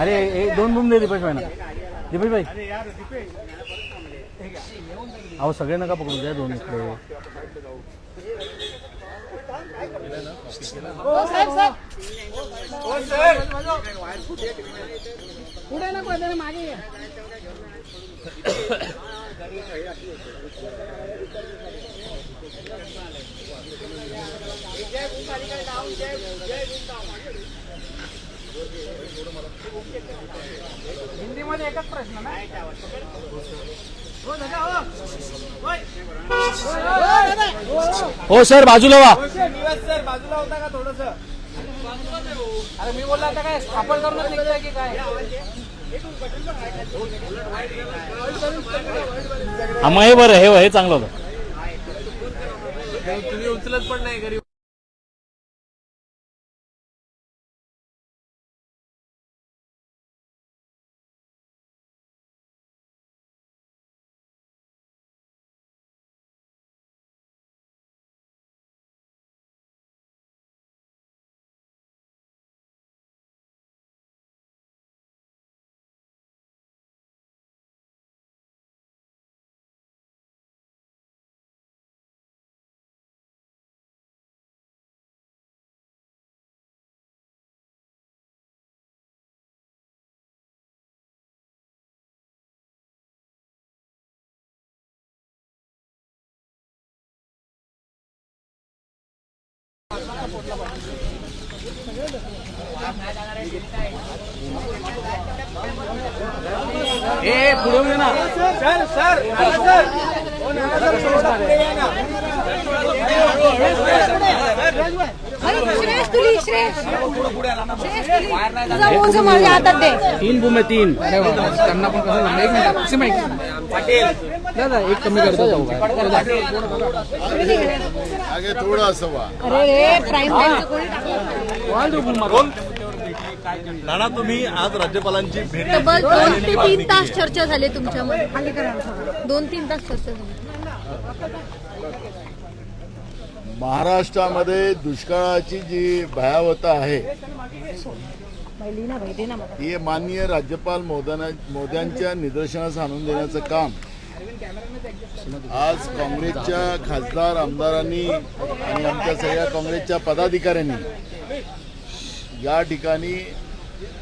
अरे एक दोन रूम दे दीपेश भाई ना दीपेश भाई. अहो सगळे नका पकडू द्या दोन इकडे. पुढे नको मागे ये. हिंदीमध्ये एकच प्रश्न ना हो सर बाजूला वा. निवास सर बाजूला होता का थोडस अरे मी बोलला आता काय स्थापन करूनच निघतोय की काय? हा मग हे बरं हे हे चांगलं होतं. तुम्ही उचलत पण नाही घरी ए पुढे येऊ ना. सर सर सर श्रेयस तुली तुली तुझा मोज माझ्या हातात दे तीन रूम तीन त्यांना पण कसं एक मिनिट सिमा एक. दादा एक कमी करतो आगे थोडं असं वा. अरे प्राईम टाइमचं कोणी टाकलं? नाना तुम्ही आज राज्यपालांची भेट तब्बल दोन ते तीन तास चर्चा झाली तुमच्यामध्ये. दोन तीन तास चर्चा झाली. महाराष्ट्रामध्ये दुष्काळाची जी भयावता आहे ही माननीय राज्यपाल मोदना मोद्यांच्या निदर्शनास आणून देण्याचं काम आज काँग्रेसच्या खासदार आमदारांनी आणि आमच्या सगळ्या काँग्रेसच्या पदाधिकाऱ्यांनी या ठिकाणी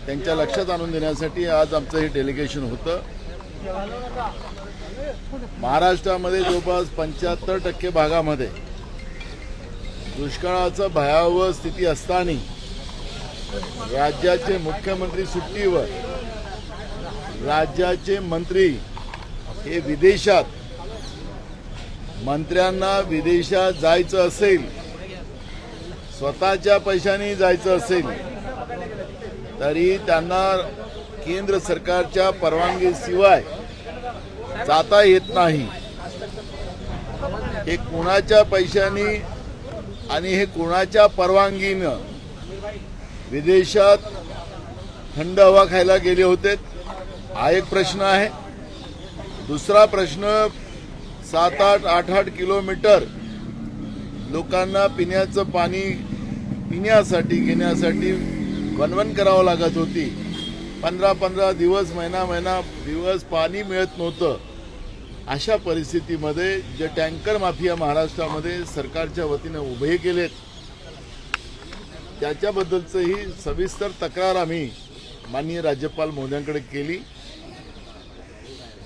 त्यांच्या लक्षात आणून देण्यासाठी आज आमचं हे डेलिगेशन होतं. महाराष्ट्रामध्ये जवळपास पंच्याहत्तर टक्के भागामध्ये दुष्काळाचं भयावह स्थिती असताना राज्याचे मुख्यमंत्री सुट्टीवर राज्याचे मंत्री हे विदेशात मंत्र्यांना विदेशात जायचं असेल स्वतःच्या पैशाने जायचं असेल तरी त्यांना केंद्र सरकारच्या परवानगीशिवाय जाता येत नाही. हे कोणाच्या पैशाने आणि हे कोणाच्या परवानगीनं विदेशात थंड हवा खायला गेले होते? हा एक प्रश्न आहे. दुसरा प्रश्न सात आठ आठ आठ किलोमीटर लोकांना पिण्याचं पाणी पिण्यासाठी घेण्यासाठी वनवन करावं लागत होती. पंधरा पंधरा दिवस महिना महिना दिवस पाणी मिळत नव्हतं. अशा परिस्थितीमध्ये जे टँकर माफिया महाराष्ट्रामध्ये सरकारच्या वतीने उभे केलेत त्याच्याबद्दलचंही सविस्तर तक्रार आम्ही माननीय राज्यपाल मोद्यांकडे केली.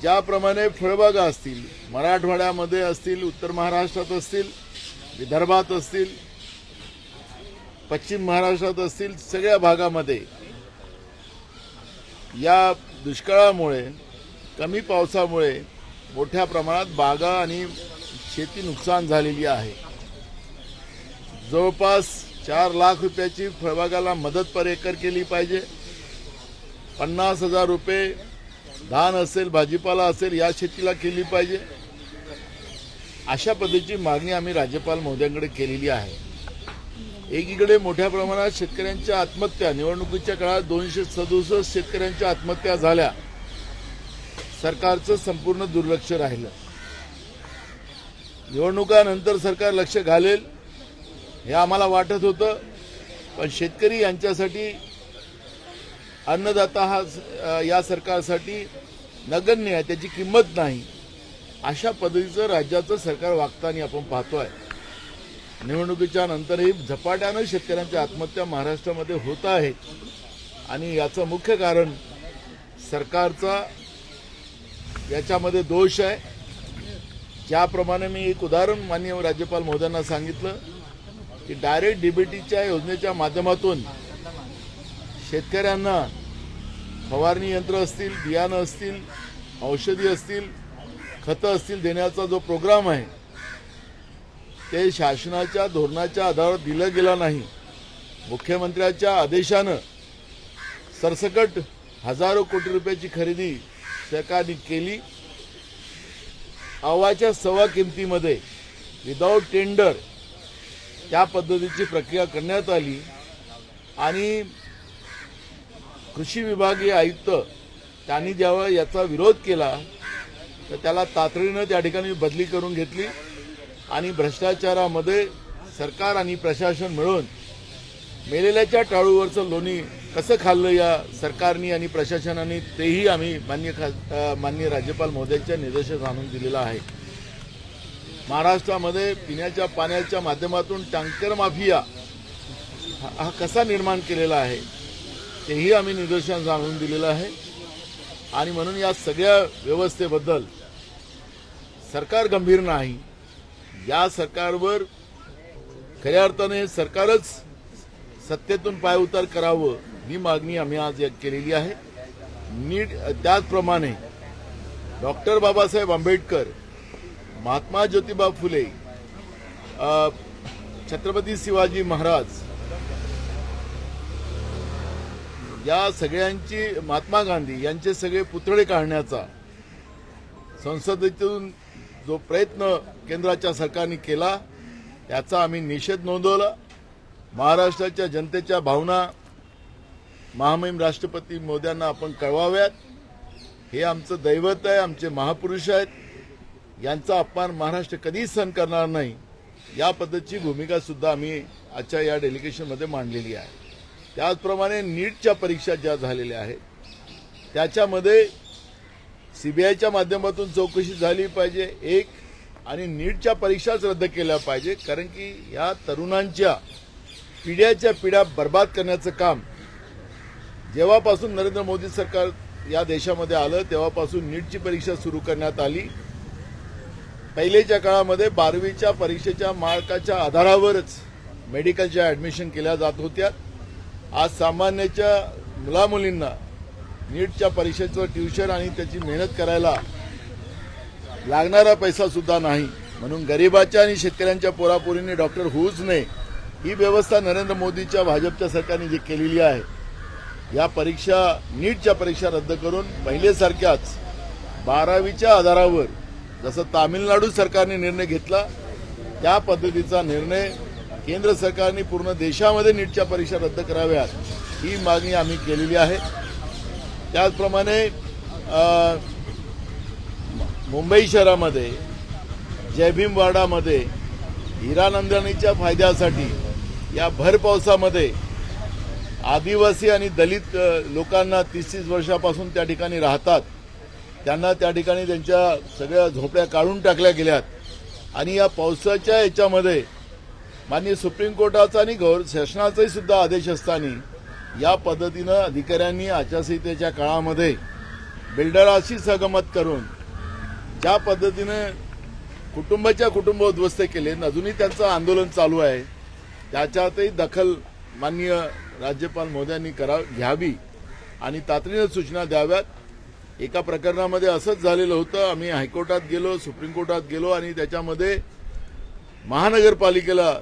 ज्याप्रमाणे फळबागा असतील मराठवाड्यामध्ये असतील उत्तर महाराष्ट्रात असतील विदर्भात असतील पश्चिम महाराष्ट्रात असतील सगळ्या भागामध्ये. या दुष्काळामुळे कमी पावसामुळे मोठ्या प्रमाणात बागा आणि शेती नुकसान झालेली आहे. जवळपास चार लाख रुपयाची फळबागाला मदत पर एकर केली पाहिजे. पन्नास हजार रुपये धान असेल भाजीपाला असेल या शेतीला केली पाहिजे. अशा पद्धतीची मागणी आम्ही राज्यपाल महोदयांकडे केलेली आहे. एकीकडे मोठ्या प्रमाणात शेतकऱ्यांच्या आत्महत्या निवडणुकीच्या काळात दोनशे सदुसष्ट शेतकऱ्यांच्या आत्महत्या झाल्या. सरकारचं संपूर्ण दुर्लक्ष राहिलं. निवडणुकानंतर सरकार लक्ष घालेल हे आम्हाला वाटत होतं. पण शेतकरी यांच्यासाठी अन्नदाता हा या सरकारसाठी नगण्य आहे त्याची किंमत नाही. अशा पद्धतीचं राज्याचं सरकार वागताना आपण पाहतो आहे निवडणुकीच्या नंतरही झपाट्यानं शेतकऱ्यांच्या आत्महत्या महाराष्ट्रामध्ये होत आहे. आणि याचं मुख्य कारण सरकारचा याच्यामध्ये दोष आहे. ज्याप्रमाणे मी एक उदाहरण माननीय राज्यपाल महोदयांना सांगितलं की डायरेक्ट डीबीटीच्या योजनेच्या माध्यमातून शेतकऱ्यांना फवारणी यंत्र असतील बियाणं असतील औषधी असतील खतं असतील देण्याचा जो प्रोग्राम आहे ते शासनाच्या धोरणाच्या आधारावर दिलं गेलं नाही. मुख्यमंत्र्याच्या आदेशानं सरसकट हजारो कोटी रुपयाची खरेदी सरकारने केली. अवाच्या सव्वा किमतीमध्ये विदाऊट टेंडर त्या पद्धतीची प्रक्रिया करण्यात आली. आणि कृषी विभागीय आयुक्त त्यांनी जेव्हा याचा विरोध केला तर त्याला तातडीनं त्या ठिकाणी बदली करून घेतली. आणि भ्रष्टाचारामध्ये सरकार आणि प्रशासन मिळून मेलेल्याच्या टाळूवरचं लोणी कसं खाल्लं या सरकारनी आणि प्रशासनाने तेही आम्ही मान्य खा मान्य माननीय राज्यपाल महोदयांच्या निर्देशात आणून दिलेलं आहे. महाराष्ट्रामध्ये पिण्याच्या पाण्याच्या माध्यमातून टँकर माफिया हा हा कसा निर्माण केलेला आहे तेही आम्ही निदर्शनास आणून दिलेलं आहे. आणि म्हणून या सगळ्या व्यवस्थेबद्दल सरकार गंभीर नाही या सरकारवर खऱ्या अर्थाने सरकारच सत्तेतून पायउतार करावं ही मागणी आम्ही आज केलेली आहे. नीट त्याचप्रमाणे डॉक्टर बाबासाहेब आंबेडकर महात्मा ज्योतिबा फुले छत्रपती शिवाजी महाराज या सगळ्यांची महात्मा गांधी यांचे सगळे पुतळे काढण्याचा संसदेतून जो प्रयत्न केंद्राच्या सरकारने केला त्याचा आम्ही निषेध नोंदवला. महाराष्ट्राच्या जनतेच्या भावना महामहिम राष्ट्रपती मोद्यांना आपण कळवाव्यात. हे आमचं दैवत आहे आमचे महापुरुष आहेत. यांचा अपमान महाराष्ट्र कधीच सहन करणार नाही. या पद्धतीची भूमिका सुद्धा आम्ही आजच्या या डेलिगेशनमध्ये मांडलेली आहे. त्याचप्रमाणे नीटच्या परीक्षा ज्या झालेल्या आहेत त्याच्यामध्ये सीबीआयच्या माध्यमातून चौकशी झाली पाहिजे एक आणि नीटच्या परीक्षाच रद्द केल्या पाहिजे कारण की या तरुणांच्या पिढ्याच्या पिढ्या बर्बाद करण्याचं काम. जेव्हापासून नरेंद्र मोदी सरकार या देशामध्ये आलं तेव्हापासून नीटची परीक्षा सुरू करण्यात आली. पहिलेच्या काळामध्ये बारावीच्या परीक्षेच्या मार्काच्या आधारावरच मेडिकलच्या ऍडमिशन केल्या जात होत्या. आज सामान्यच्या मुलामुलींना नीटच्या परीक्षेचं ट्युशन आणि त्याची मेहनत करायला लागणारा पैसा सुद्धा नाही. म्हणून गरिबाच्या आणि शेतकऱ्यांच्या पोरापोरीने डॉक्टर होऊच नये ही व्यवस्था नरेंद्र मोदीच्या भाजपच्या सरकारने जी केलेली आहे या परीक्षा नीटच्या परीक्षा रद्द करून पहिलेसारख्याच बारावीच्या आधारावर जसं तामिळनाडू सरकारने निर्णय घेतला त्या पद्धतीचा निर्णय केंद्र सरकारने पूर्ण देशामध्ये नीटच्या परीक्षा रद्द कराव्यात ही मागणी आम्ही केलेली आहे. त्याचप्रमाणे मुंबई शहरामध्ये जयभीमवाडामध्ये हिरानंदनीच्या फायद्यासाठी या भर पावसामध्ये आदिवासी आणि दलित लोकांना तीस तीस वर्षापासून त्या ठिकाणी राहतात. त्यांना त्या ठिकाणी त्यांच्या सगळ्या झोपड्या काढून टाकल्या गेल्यात. आणि या पावसाच्या याच्यामध्ये माननीय सुप्रीम कोर्टाचा आणि गौर शासनाचाही सुद्धा आदेश असताना या पद्धतीनं अधिकाऱ्यांनी आचारसंहितेच्या काळामध्ये बिल्डराशी सहगमत करून ज्या पद्धतीनं कुटुंबाच्या कुटुंब उद्ध्वस्त केले अजूनही त्यांचं आंदोलन चालू आहे त्याच्यातही दखल माननीय राज्यपाल मोदयांनी करा घ्यावी आणि तातडीनं सूचना द्याव्यात. एका प्रकरणामध्ये असंच झालेलं होतं आम्ही हायकोर्टात गेलो सुप्रीम कोर्टात गेलो आणि त्याच्यामध्ये महानगरपालिकेला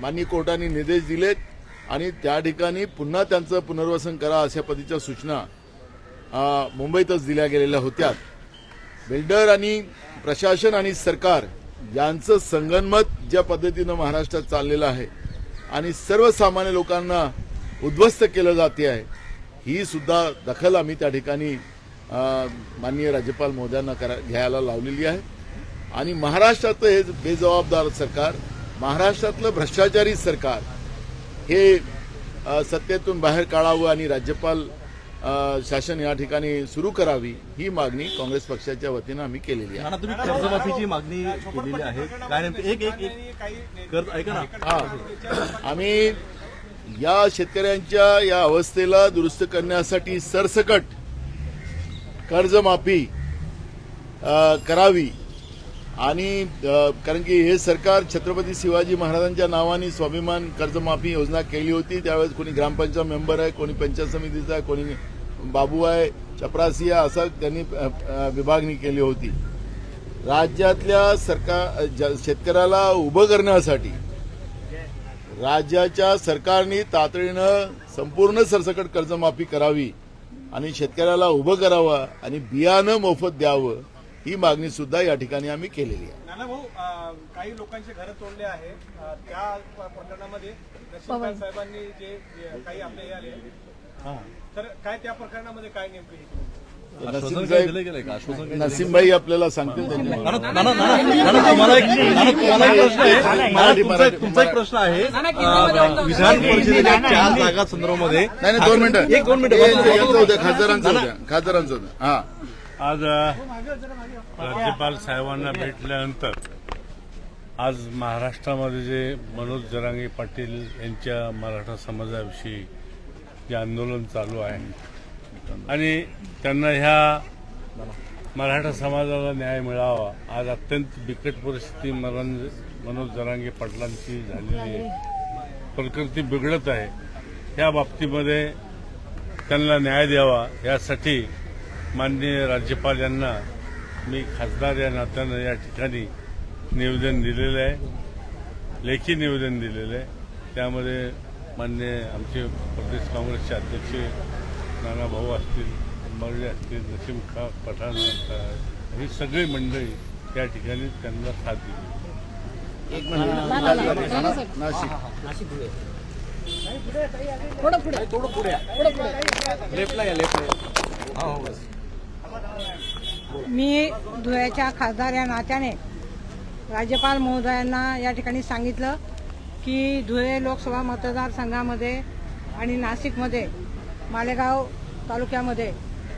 माननीय कोर्टाने निर्देश दिलेत. आणि त्या ठिकाणी पुन्हा त्यांचं पुनर्वसन करा अशा पद्धतीच्या सूचना मुंबईतच दिल्या गेलेल्या होत्या. बिल्डर आणि प्रशासन आणि सरकार यांचं संगनमत ज्या पद्धतीनं महाराष्ट्रात चाललेलं आहे आणि सर्वसामान्य लोकांना उद्ध्वस्त केलं जाते आहे ही सुद्धा दखल आम्ही त्या ठिकाणी माननीय राज्यपाल महोदयांना करा घ्यायला लावलेली आहे. आणि महाराष्ट्रातलं हे बेजबाबदार सरकार महाराष्ट्रातलं भ्रष्टाचारी सरकार हे सत्तेतून बाहेर काढावं आणि राज्यपाल शासन या ठिकाणी सुरू करावी ही मागणी काँग्रेस पक्षाच्या वतीनं आम्ही केलेली आहे. तुम्ही कर्जमाफीची मागणी केलेली आहे. काय एक एक एक. कर्ज ऐका ना. हा. आम्ही या शेतकऱ्यांच्या या अवस्थेला दुरुस्त करण्यासाठी सरसकट कर्जमाफी करावी. आणि कारण की हे सरकार छत्रपती शिवाजी महाराजांच्या नावाने स्वाभिमान कर्जमाफी योजना केली होती. त्यावेळेस कोणी ग्रामपंचायत मेंबर आहे कोणी पंचायत समितीचा आहे कोणी बाबू आहे चपरासी आहे असं त्यांनी विभागणी केली होती. राज्यातल्या सरकार शेतकऱ्याला उभं करण्यासाठी राज्याच्या सरकारने तातडीनं संपूर्ण सरसकट कर्जमाफी करावी आणि शेतकऱ्याला उभं करावं आणि बियाणं मोफत द्यावं ही मागणी सुद्धा या ठिकाणी आम्ही केलेली आहे. नाना भाऊ अं, काही लोकांचे घर तोडले आहे. त्या प्रकरणामध्ये साहेबांनी जे काही आपले हे आले तर काय त्या प्रकरणामध्ये काय नेमकं नसीम नसीमभाई आपल्याला सांगतील त्यांच्या नाना नाना नाना नाना, तुम्हाला एक नाना, तुम्हाला एक प्रश्न आहे. नाना, तुमचा एक- प्रश्न आहे. विधान परिषदेच्या चार जागा संदर्भामध्ये नाही नाही दोन मिनिटं. एक दोन मिनिटं हे- खासदारांचं खासदारांचं हा. आज अ, राज्यपाल साहेबांना भेटल्यानंतर आज महाराष्ट्रामध्ये जे मनोज जरांगे पाटील यांच्या मराठा समाजाविषयी जे आंदोलन चालू आहे आणि त्यांना ह्या मराठा समाजाला न्याय मिळावा आज अत्यंत बिकट परिस्थिती मनोज जरांगे पाटलांची झालेली आहे. प्रकृती बिघडत आहे. या बाबतीमध्ये त्यांना न्याय द्यावा यासाठी माननीय राज्यपाल यांना मी खासदार या नात्यानं या ठिकाणी निवेदन दिलेलं आहे लेखी निवेदन दिलेलं आहे. त्यामध्ये मान्य आमचे प्रदेश काँग्रेसचे अध्यक्ष नाना भाऊ असतील मर्जे असतील नसीम खा पठाण ही सगळी मंडळी त्या ठिकाणी त्यांना साथ दिली. एक मिनिट. मी धुळ्याच्या खासदार या नात्याने राज्यपाल महोदयांना या ठिकाणी सांगितलं की धुळे लोकसभा मतदारसंघामध्ये आणि नाशिकमध्ये मालेगाव तालुक्यामध्ये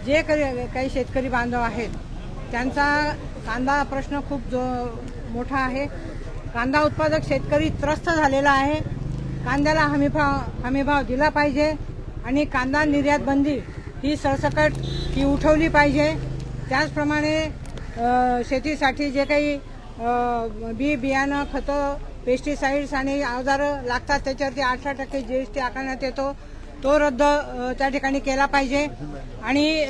जे काही काही शेतकरी बांधव आहेत त्यांचा कांदा प्रश्न खूप जो मोठा आहे. कांदा उत्पादक शेतकरी त्रस्त झालेला आहे. कांद्याला हमीभाव हमीभाव दिला पाहिजे आणि कांदा निर्यात बंदी ही सरसकट ही उठवली पाहिजे. त्याचप्रमाणे शेतीसाठी जे काही बी बियाणं खतं पेस्टिसाईड्स आणि अवजारं लागतात त्याच्यावरती अठरा टक्के जी एस टी आकारण्यात येतो. तो रद्द त्या ठिकाणी केला पाहिजे. आणि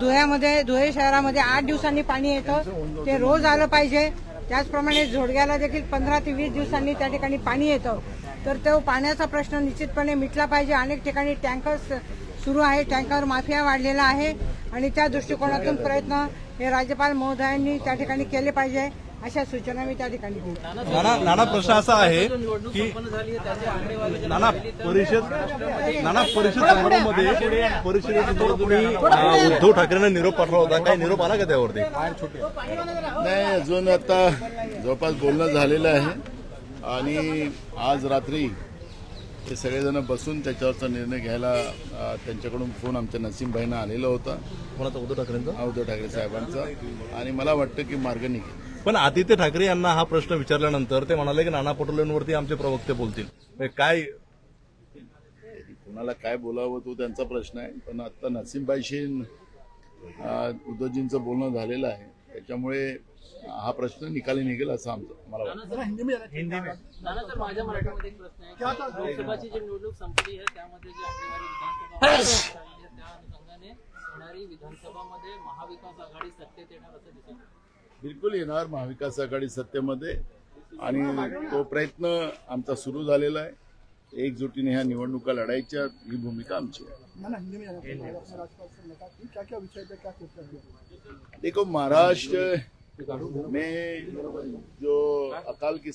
धुळ्यामध्ये धुळे शहरामध्ये आठ दिवसांनी पाणी येतं. ते रोज आलं पाहिजे. त्याचप्रमाणे झोडग्याला देखील पंधरा ते वीस दिवसांनी त्या ठिकाणी पाणी येतं. तर तो पाण्याचा प्रश्न निश्चितपणे मिटला पाहिजे. अनेक ठिकाणी टँकर्स सुरू आहे टँकर माफिया वाढलेला आहे. आणि त्या दृष्टिकोनातून प्रयत्न हे राज्यपाल महोदयांनी त्या ठिकाणी केले पाहिजे अशा सूचना मी त्या ठिकाणी नाना नाना प्रश्न असा आहे की नाना परिषद नाना परिषद समारोहामध्ये परिषदेत उद्धव ठाकरेंना निरोप पाठवला होता काही निरोप आला का त्यावरती? नाही अजून आता जवळपास बोलणं झालेलं आहे. आणि आज रात्री ते सगळेजण बसून त्याच्यावरचा निर्णय घ्यायला त्यांच्याकडून फोन आमच्या नसीमभाईंना आलेला होता. कोणाचा? उद्धव ठाकरेंचा? उद्धव ठाकरे साहेबांचा. आणि मला वाटतं की मार्ग निघेल. पण आदित्य ठाकरे यांना हा प्रश्न विचारल्यानंतर ते म्हणाले की नाना पटोलेंवरती आमचे प्रवक्ते बोलतील. म्हणजे काय? कोणाला काय बोलावं तो त्यांचा प्रश्न आहे. पण आता नसीमबाईशी उद्धवजींचं बोलणं झालेलं आहे. त्याच्यामुळे हा प्रश्न निकाली निघेल असं आमचं मला वाटतं. दादा तर माझ्या मराठीमध्ये एक प्रश्न आहे. की लोकसभाची जी निवडणूक संपली आहे त्यामध्ये जी आकडेवारी विधानसभा चालली आहे, त्या अनुषंगाने येणारी विधानसभामध्ये महाविकास आघाडी सत्तेत येणार असं दिसत आहे. बिलकुल येणार महाविकास आघाडी सत्तेमध्ये आणि तो प्रयत्न आमचा सुरू झालेला आहे. एकजुटीने ह्या निवडणुका लढायच्या ही भूमिका आमची आहे. देखो महाराष्ट्र में जो अकाल की